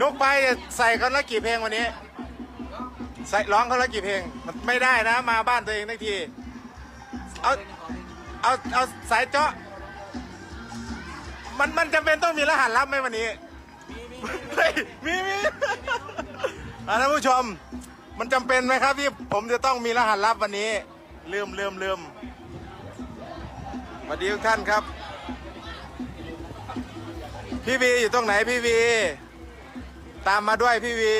นกไปใส่เขาแล้วกี่เพลงวันนี้ ใส่ร้องเขาแล้วกี่เพลง ไม่ได้นะ มาบ้านตัวเองทักที เอา เอา เอาสายเจาะ มันมันจำเป็นต้องมีรหัสลับไหมวันนี้เฮ้ยมีมีอ่าท่านผู้ชม มันจำเป็นไหมครับที่ผมจะต้องมีรหัสลับวันนี้ลืมลืมลืมสวัสดีทุกท่านครับ พี่วีอยู่ตรงไหนพี่วี ตามมาด้วยพี่วี